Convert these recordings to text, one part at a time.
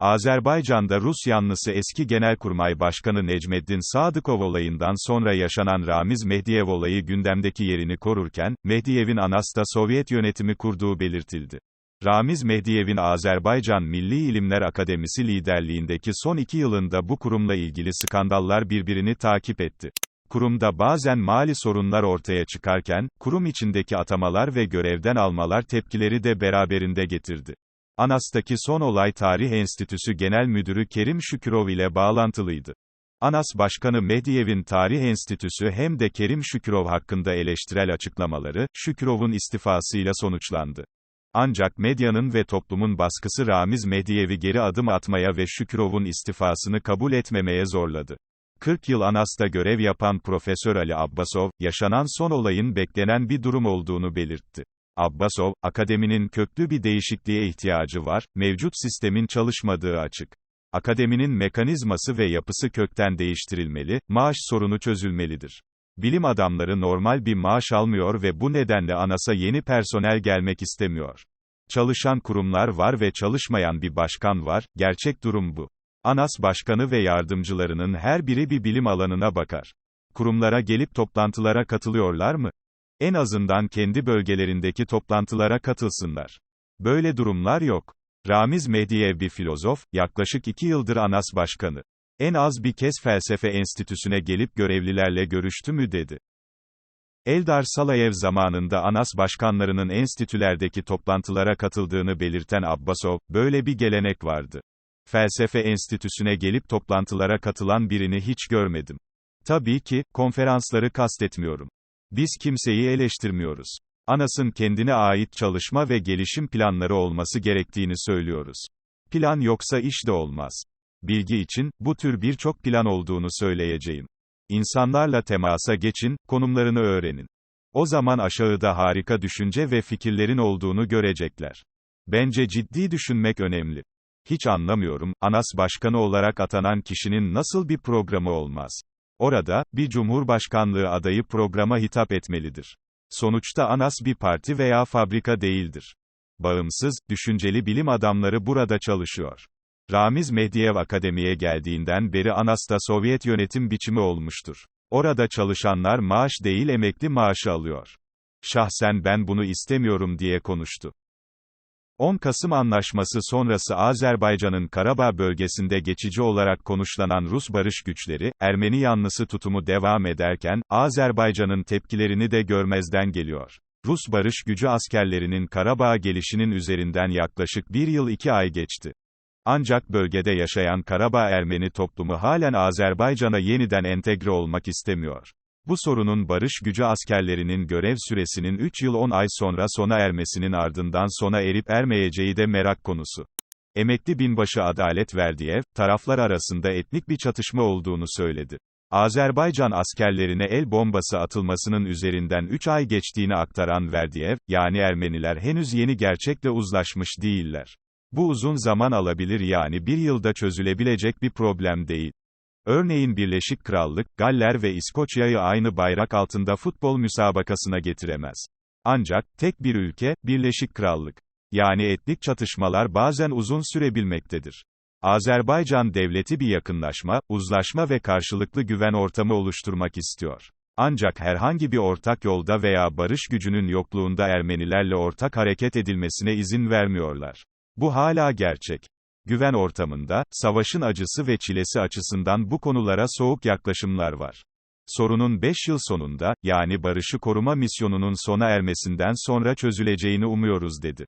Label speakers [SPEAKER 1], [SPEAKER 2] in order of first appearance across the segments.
[SPEAKER 1] Azerbaycan'da Rus yanlısı eski Genelkurmay Başkanı Necmeddin Sadıkov olayından sonra yaşanan Ramiz Mehdiyev olayı gündemdeki yerini korurken, Mehdiyev'in Anas'ta Sovyet yönetimi kurduğu belirtildi. Ramiz Mehdiyev'in Azerbaycan Milli İlimler Akademisi liderliğindeki son iki yılında bu kurumla ilgili skandallar birbirini takip etti. Kurumda bazen mali sorunlar ortaya çıkarken, kurum içindeki atamalar ve görevden almalar tepkileri de beraberinde getirdi. ANAS'taki son olay Tarih Enstitüsü Genel Müdürü Kerim Şükürov ile bağlantılıydı. ANAS Başkanı Mehdiyev'in Tarih Enstitüsü hem de Kerim Şükürov hakkında eleştirel açıklamaları, Şükürov'un istifasıyla sonuçlandı. Ancak medyanın ve toplumun baskısı Ramiz Mehdiyev'i geri adım atmaya ve Şükürov'un istifasını kabul etmemeye zorladı. 40 yıl ANAS'ta görev yapan Profesör Ali Abbasov, yaşanan son olayın beklenen bir durum olduğunu belirtti. Abbasov, akademinin köklü bir değişikliğe ihtiyacı var, mevcut sistemin çalışmadığı açık. Akademinin mekanizması ve yapısı kökten değiştirilmeli, maaş sorunu çözülmelidir. Bilim adamları normal bir maaş almıyor ve bu nedenle ANAS'a yeni personel gelmek istemiyor. Çalışan kurumlar var ve çalışmayan bir başkan var, gerçek durum bu. ANAS başkanı ve yardımcılarının her biri bir bilim alanına bakar. Kurumlara gelip toplantılara katılıyorlar mı? En azından kendi bölgelerindeki toplantılara katılsınlar. Böyle durumlar yok. Ramiz Mehdiyev bir filozof, yaklaşık iki yıldır ANAS başkanı. En az bir kez felsefe enstitüsüne gelip görevlilerle görüştü mü dedi. Eldar Salayev zamanında ANAS başkanlarının enstitülerdeki toplantılara katıldığını belirten Abbasov, böyle bir gelenek vardı. Felsefe enstitüsüne gelip toplantılara katılan birini hiç görmedim. Tabii ki, konferansları kastetmiyorum. Biz kimseyi eleştirmiyoruz. ANAS'ın kendine ait çalışma ve gelişim planları olması gerektiğini söylüyoruz. Plan yoksa iş de olmaz. Bilgi için, bu tür birçok plan olduğunu söyleyeceğim. İnsanlarla temasa geçin, konumlarını öğrenin. O zaman aşağıda harika düşünce ve fikirlerin olduğunu görecekler. Bence ciddi düşünmek önemli. Hiç anlamıyorum, ANAS başkanı olarak atanan kişinin nasıl bir programı olmaz. Orada, bir cumhurbaşkanlığı adayı programa hitap etmelidir. Sonuçta ANAS bir parti veya fabrika değildir. Bağımsız, düşünceli bilim adamları burada çalışıyor. Ramiz Mehdiyev Akademi'ye geldiğinden beri ANAS'ta Sovyet yönetim biçimi olmuştur. Orada çalışanlar maaş değil emekli maaşı alıyor. Şahsen ben bunu istemiyorum diye konuştu. 10 Kasım Anlaşması sonrası Azerbaycan'ın Karabağ bölgesinde geçici olarak konuşlanan Rus barış güçleri, Ermeni yanlısı tutumu devam ederken, Azerbaycan'ın tepkilerini de görmezden geliyor. Rus barış gücü askerlerinin Karabağ gelişinin üzerinden yaklaşık bir yıl iki ay geçti. Ancak bölgede yaşayan Karabağ Ermeni toplumu halen Azerbaycan'a yeniden entegre olmak istemiyor. Bu sorunun barış gücü askerlerinin görev süresinin 3 yıl 10 ay sonra sona ermesinin ardından sona erip ermeyeceği de merak konusu. Emekli binbaşı Adalet Verdiyev, taraflar arasında etnik bir çatışma olduğunu söyledi. Azerbaycan askerlerine el bombası atılmasının üzerinden 3 ay geçtiğini aktaran Verdiyev, yani Ermeniler henüz yeni gerçekle uzlaşmış değiller. Bu uzun zaman alabilir yani bir yılda çözülebilecek bir problem değil. Örneğin Birleşik Krallık, Galler ve İskoçya'yı aynı bayrak altında futbol müsabakasına getiremez. Ancak, tek bir ülke, Birleşik Krallık. Yani etnik çatışmalar bazen uzun sürebilmektedir. Azerbaycan devleti bir yakınlaşma, uzlaşma ve karşılıklı güven ortamı oluşturmak istiyor. Ancak herhangi bir ortak yolda veya barış gücünün yokluğunda Ermenilerle ortak hareket edilmesine izin vermiyorlar. Bu hala gerçek. Güven ortamında, savaşın acısı ve çilesi açısından bu konulara soğuk yaklaşımlar var. Sorunun 5 yıl sonunda, yani barışı koruma misyonunun sona ermesinden sonra çözüleceğini umuyoruz dedi.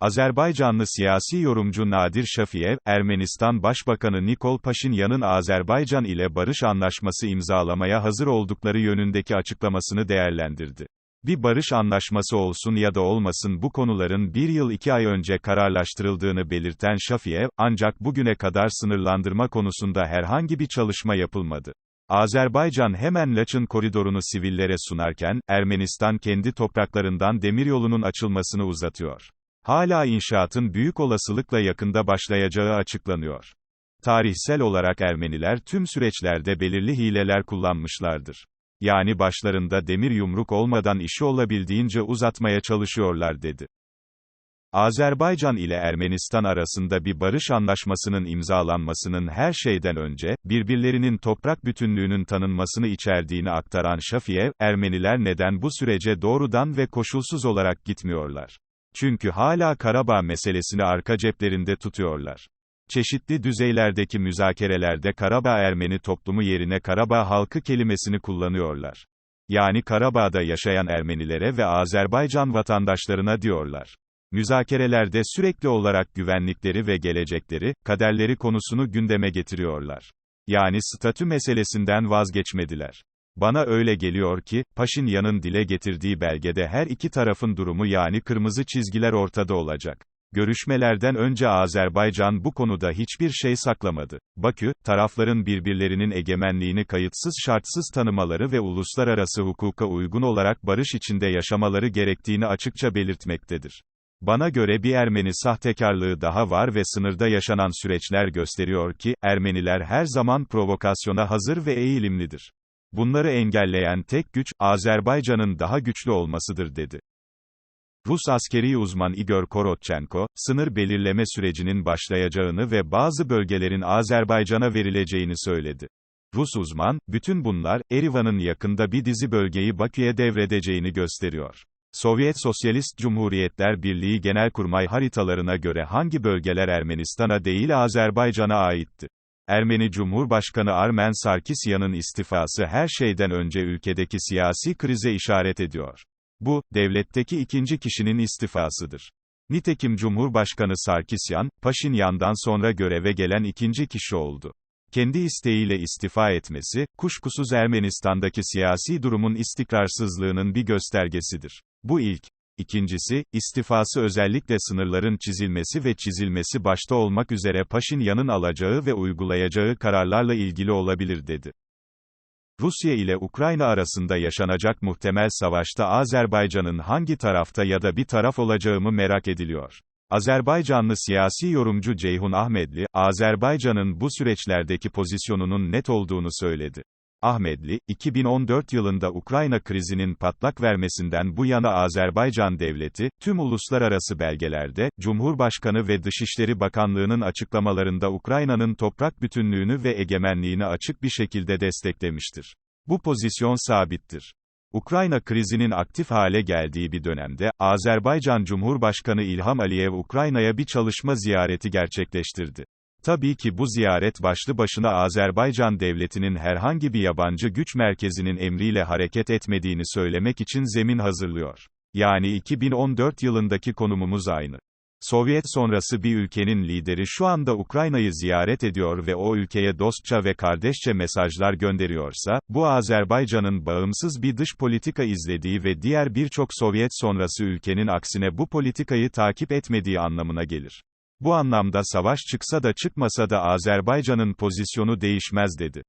[SPEAKER 1] Azerbaycanlı siyasi yorumcu Nadir Şafiyev, Ermenistan Başbakanı Nikol Paşinyan'ın Azerbaycan ile barış anlaşması imzalamaya hazır oldukları yönündeki açıklamasını değerlendirdi. Bir barış anlaşması olsun ya da olmasın bu konuların bir yıl iki ay önce kararlaştırıldığını belirten Şafiyev, ancak bugüne kadar sınırlandırma konusunda herhangi bir çalışma yapılmadı. Azerbaycan hemen Laçın koridorunu sivillere sunarken, Ermenistan kendi topraklarından demiryolunun açılmasını uzatıyor. Hala inşaatın büyük olasılıkla yakında başlayacağı açıklanıyor. Tarihsel olarak Ermeniler tüm süreçlerde belirli hileler kullanmışlardır. Yani başlarında demir yumruk olmadan işi olabildiğince uzatmaya çalışıyorlar dedi. Azerbaycan ile Ermenistan arasında bir barış anlaşmasının imzalanmasının her şeyden önce, birbirlerinin toprak bütünlüğünün tanınmasını içerdiğini aktaran Şafiyev, Ermeniler neden bu sürece doğrudan ve koşulsuz olarak gitmiyorlar? Çünkü hala Karabağ meselesini arka ceplerinde tutuyorlar. Çeşitli düzeylerdeki müzakerelerde Karabağ Ermeni toplumu yerine Karabağ halkı kelimesini kullanıyorlar. Yani Karabağ'da yaşayan Ermenilere ve Azerbaycan vatandaşlarına diyorlar. Müzakerelerde sürekli olarak güvenlikleri ve gelecekleri, kaderleri konusunu gündeme getiriyorlar. Yani statü meselesinden vazgeçmediler. Bana öyle geliyor ki, Paşinyan'ın dile getirdiği belgede her iki tarafın durumu yani kırmızı çizgiler ortada olacak. Görüşmelerden önce Azerbaycan bu konuda hiçbir şey saklamadı. Bakü, tarafların birbirlerinin egemenliğini kayıtsız şartsız tanımaları ve uluslararası hukuka uygun olarak barış içinde yaşamaları gerektiğini açıkça belirtmektedir. Bana göre bir Ermeni sahtekarlığı daha var ve sınırda yaşanan süreçler gösteriyor ki, Ermeniler her zaman provokasyona hazır ve eğilimlidir. Bunları engelleyen tek güç, Azerbaycan'ın daha güçlü olmasıdır dedi. Rus askeri uzman Igor Korotchenko, sınır belirleme sürecinin başlayacağını ve bazı bölgelerin Azerbaycan'a verileceğini söyledi. Rus uzman, bütün bunlar, Erivan'ın yakında bir dizi bölgeyi Bakü'ye devredeceğini gösteriyor. Sovyet Sosyalist Cumhuriyetler Birliği Genelkurmay haritalarına göre hangi bölgeler Ermenistan'a değil Azerbaycan'a aitti? Ermeni Cumhurbaşkanı Armen Sarkisyan'ın istifası her şeyden önce ülkedeki siyasi krize işaret ediyor. Bu, devletteki ikinci kişinin istifasıdır. Nitekim Cumhurbaşkanı Sarkisyan, Paşinyan'dan sonra göreve gelen ikinci kişi oldu. Kendi isteğiyle istifa etmesi, kuşkusuz Ermenistan'daki siyasi durumun istikrarsızlığının bir göstergesidir. Bu ilk. İkincisi, istifası özellikle sınırların çizilmesi ve çizilmesi başta olmak üzere Paşinyan'ın alacağı ve uygulayacağı kararlarla ilgili olabilir dedi. Rusya ile Ukrayna arasında yaşanacak muhtemel savaşta Azerbaycan'ın hangi tarafta ya da bir taraf olacağı mı merak ediliyor. Azerbaycanlı siyasi yorumcu Ceyhun Ahmedli, Azerbaycan'ın bu süreçlerdeki pozisyonunun net olduğunu söyledi. Ahmedli, 2014 yılında Ukrayna krizinin patlak vermesinden bu yana Azerbaycan devleti, tüm uluslararası belgelerde, Cumhurbaşkanı ve Dışişleri Bakanlığı'nın açıklamalarında Ukrayna'nın toprak bütünlüğünü ve egemenliğini açık bir şekilde desteklemiştir. Bu pozisyon sabittir. Ukrayna krizinin aktif hale geldiği bir dönemde, Azerbaycan Cumhurbaşkanı İlham Aliyev Ukrayna'ya bir çalışma ziyareti gerçekleştirdi. Tabii ki bu ziyaret başlı başına Azerbaycan devletinin herhangi bir yabancı güç merkezinin emriyle hareket etmediğini söylemek için zemin hazırlıyor. Yani 2014 yılındaki konumumuz aynı. Sovyet sonrası bir ülkenin lideri şu anda Ukrayna'yı ziyaret ediyor ve o ülkeye dostça ve kardeşçe mesajlar gönderiyorsa, bu Azerbaycan'ın bağımsız bir dış politika izlediği ve diğer birçok Sovyet sonrası ülkenin aksine bu politikayı takip etmediği anlamına gelir. Bu anlamda savaş çıksa da çıkmasa da Azerbaycan'ın pozisyonu değişmez dedi.